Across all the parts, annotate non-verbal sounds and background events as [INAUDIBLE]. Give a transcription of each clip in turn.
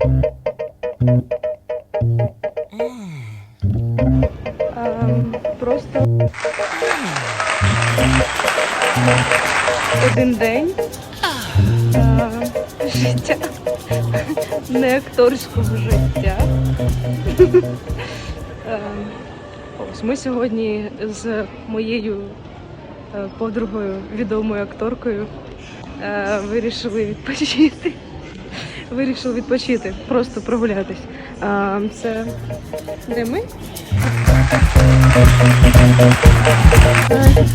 Ем, просто один день е, життя, не акторського життя. Ем, Ось ми сьогодні з моєю е, подругою, відомою акторкою, е, вирішили відпочити. Вирішили відпочити, просто прогулятись. А, це де ми?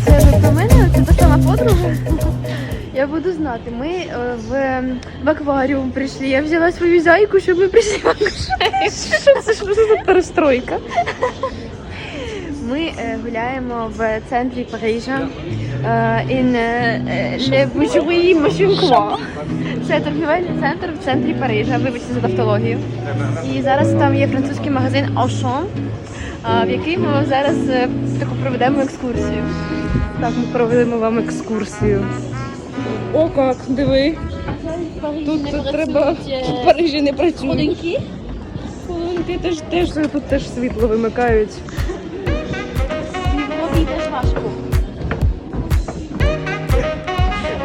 Це не про мене, це та сама подруга. Я буду знати. Ми е, в, в акваріум прийшли. Я взяла свою зайку, щоб ми прийшли в акваріум. Що це що це за перестройка? Ми е, гуляємо в центрі Парижа. е, in е, Le Boucherie Machincois. Це торгівельний центр в центрі Парижа. Вибачте за тавтологію. І зараз там є французький магазин Auchan, в який ми зараз таку проведемо екскурсію. Так, ми проведемо вам екскурсію. О, як, диви. Тут, тут треба в Парижі не працюють. Холодинки теж, теж тут теж світло вимикають. Робіть теж важко.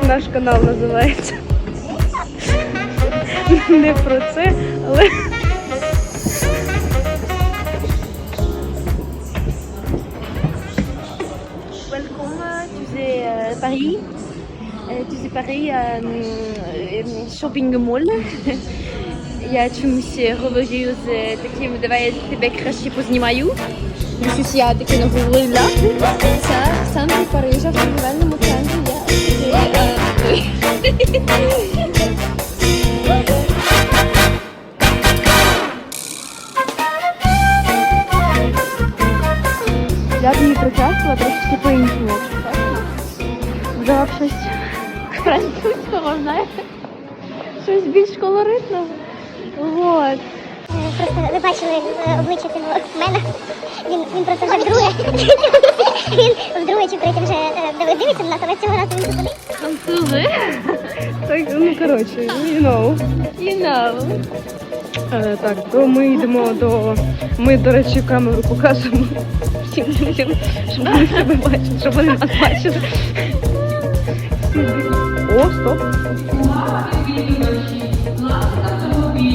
Наш канал називається. Не про це, але uh, Paris. Uh, to Paris shopping mall. Я чомусь говорю з таким, давай я тебе краще познімаю. Щось я таке наговорила. Це в центрі Парижа, в торгівельному центрі є. Я б не причастила трошки по-іншому. Взяла б щось французького, знаєте? Щось більш колоритного. Вот. Просто ви бачили е, обличчя цього мене. Він, він просто вже вдруге. [LAUGHS] він вдруге чи втретє вже е, дивиться на нас, але цього разу він тут туди. Французи. так, ну коротше, you know. You know. Е, так, то ми йдемо до. Ми, до речі, камеру покажемо всім людям, щоб вони себе бачили, щоб вони нас бачили. О, стоп.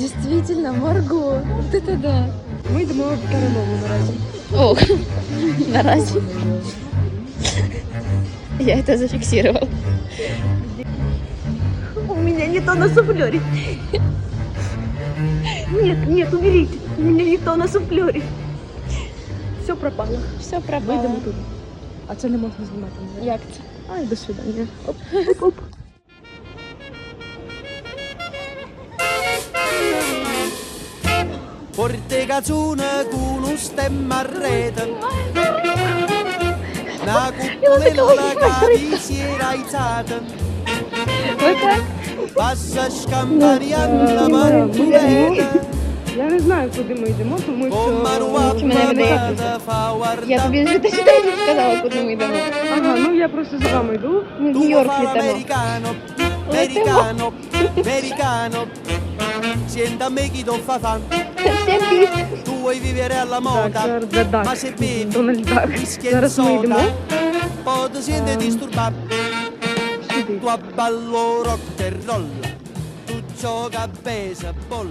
Действительно, Марго. Вот это да. Ми йдемо в Тараному наразі. О, [LAUGHS] наразі. Я это зафиксировал. У меня не то на суфлере. Нет, нет, уберите. У меня не то на суфлере. Все пропало. Все Вийдемо пропало. туди. А це не можна знімати. не? Як це? Ай, до свидання. Оп, оп, оп. Portegazzone con un stemma a rete Una cupolella che si era alzata Passa scampariando per puleta Я не знаю, куди ми йдемо, тому що... Чи мене видає? appannata fa Я тобі вже те, що ти мені сказала, куди ми йдемо. Ага, ну я просто за вами йду. Ми в Нью-Йорк fa літамо. Senta a me chi non fa fan. Tu vuoi vivere alla moda. Ma se bevi. Whisky e soda Poi ti senti disturbato. Tu abballo rock and roll Tu gioca a baseball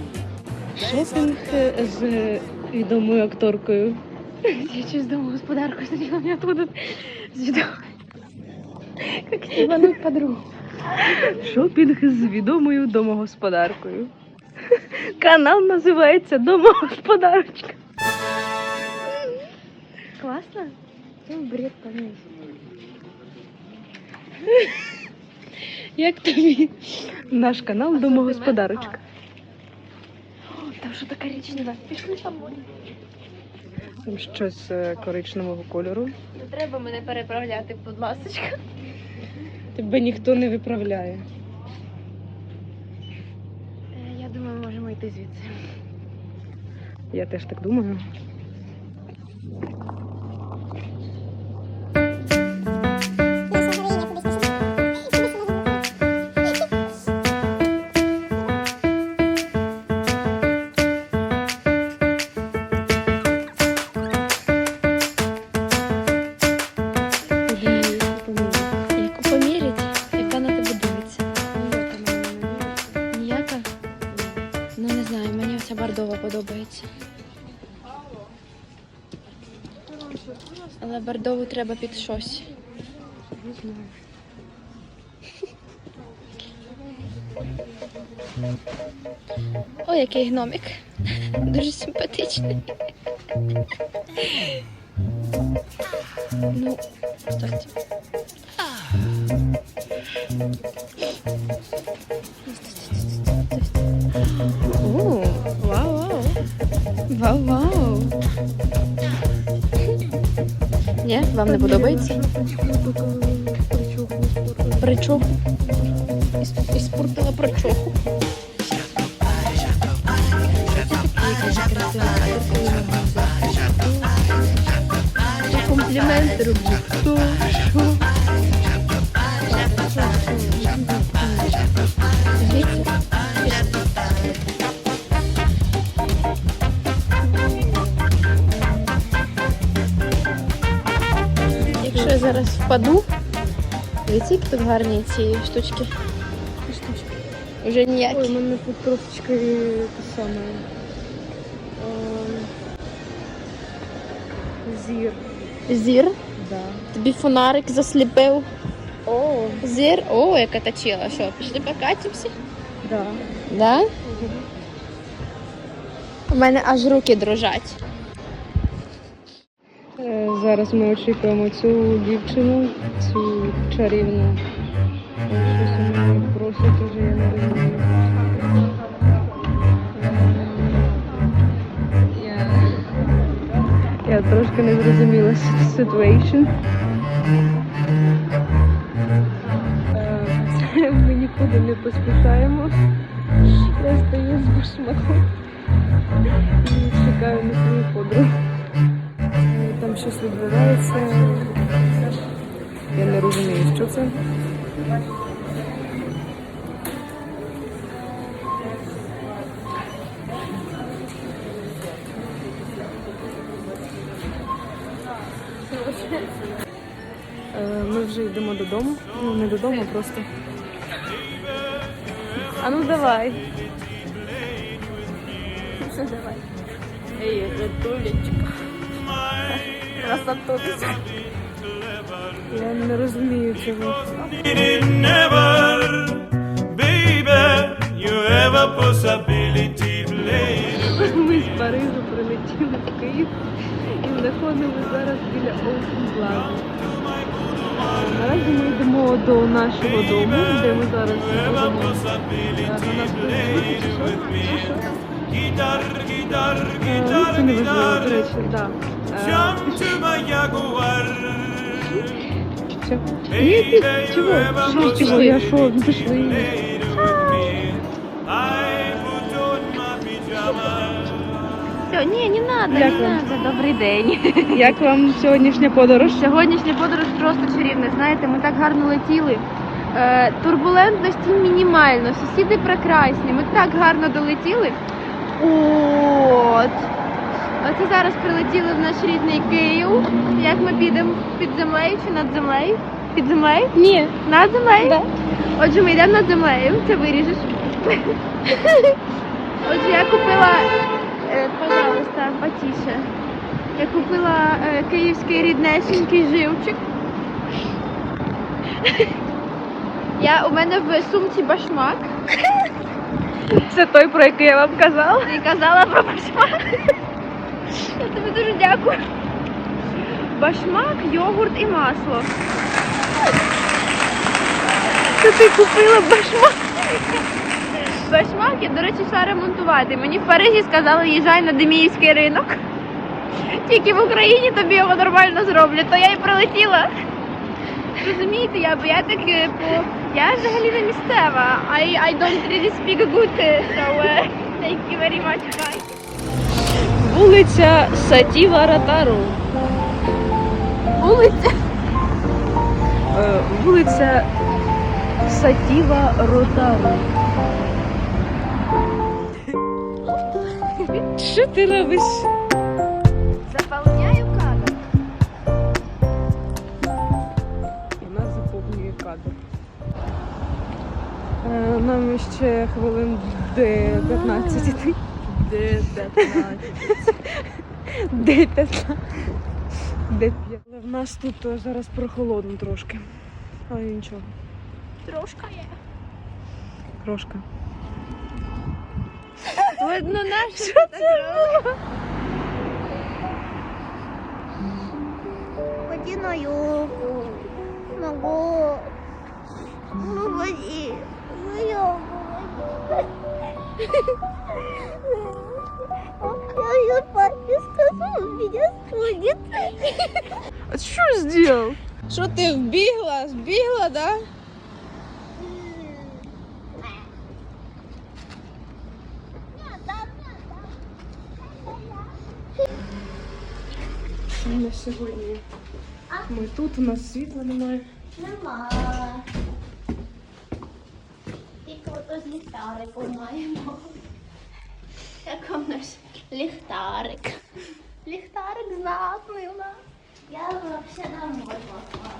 Шопінг е, з відомою акторкою. Я через домогосподарку оттуда зведу. Как стебануть подругу. Шопінг з відомою домогосподаркою. Канал називається Домогосподарочка. Классно? Ну, бред полный. Як тобі? Наш канал Домогосподарочка. Там що то коричневе. Пішли со мною. Там щось е, коричневого кольору. Не треба мене переправляти, будь ласочка. Тебе ніхто не виправляє. Е, Я думаю, ми можемо йти звідси. Я теж так думаю. Треба під щось. Ой, який гномик. Дуже симпатичний. Ну, стойте. Ні, вам не подобається? Причоху. Іс- Іспортила причоху. Компліменти роблю. Зараз впаду, дивіться, які тут гарні ці штучки. Штучки. Уже Ой, у мене тут трошечки те саме. ем, Зір. Зір. Да. Тобі фонарик засліпив. О, Зір. О, яка точила. Що, пішли покатимося? да. Да? У мене аж руки дрожать. Е, Зараз ми очікуємо цю дівчину, цю чарівну. Е, Щось у уже, я не розумію. Е, Я, трошки не зрозуміла с- situation. Е, [LAUGHS] Ми нікуди не поспішаємо. Я стою з башмаком і чекаю на свою подругу. Там щось відбувається. Я не розумію, що це. Е, Ми вже йдемо додому. Ну, не додому, просто. А ну давай. Давай. Ей, Толечка. Красотулечка. Я не розумію цього. Ми з Парижу прилетіли в Київ і знаходимося зараз біля Ocean Plaza. Наразі ми йдемо до нашого дому, де ми зараз будемо прийти, чи що? Чи що? Jump to my Jaguar. Що? Ні. Я? Ну. Все, ні, не треба, Як не вам? треба. Добрий день. [LAUGHS] Як вам сьогоднішня подорож? Сьогоднішня подорож просто чарівна. Знаєте, ми так гарно летіли. Е, турбулентності мінімально, сусіди прекрасні. Ми так гарно долетіли. От. Оце зараз прилетіли в наш рідний Київ. Як ми підемо під землею чи над землею? Під землею? Ні. Над землею? Отже, ми йдемо над землею. Це виріжеш. Отже, я купила, е, пожалуйста, потише. Я купила е, київський ріднесенький живчик. Я, у мене в сумці башмак. Це той, про який я вам казала. Ти казала про башмак. Я тобі дуже дякую. Башмак, йогурт і масло. Це ти купила башмак. башмак, я, до речі, йшла ремонтувати. Мені в Парижі сказали, їжджай на Деміївський ринок. Тільки в Україні тобі його нормально зроблять, то я і прилетіла. Розумієте, я, бо я так е, по. Я взагалі не місцева. I, I don't really speak good, so uh, thank you very much, bye. Вулиця Сатіва Ратару. Вулиця. Е, Вулиця Сатіва Ротару. Що ти робиш? Заполняю кадр. Вона заповнює кадр. Е, Нам ще хвилин де 15 іти. Де 15? Де 15? Де 5. Але в нас тут е, зараз прохолодно трошки. Але нічого, Трошка є. трошки. Видно наше. Що це? Ході на. Могу. Ну, ході. На йогу. Я папе он меня судит. А що зробив? Що ти вбігла? Збігла, да? На сьогодні ми тут, у нас світла немає. Нема. Тільки ото з ліхтариком маємо. Як вам наш ліхтарик? Ліхтарик знатний у нас. Я взагалі домой попала.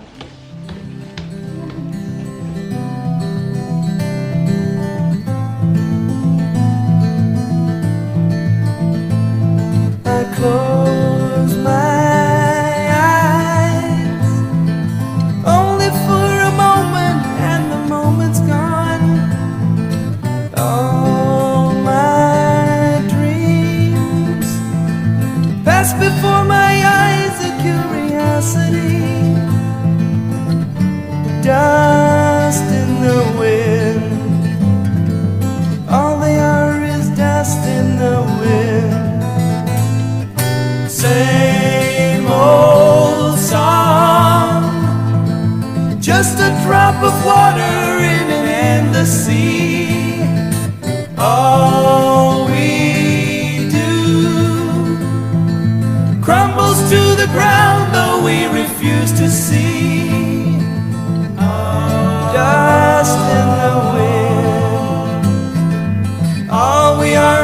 I close a drop of water in an endless sea. All we do crumbles to the ground, though we refuse to see. Dust in the wind. All we are.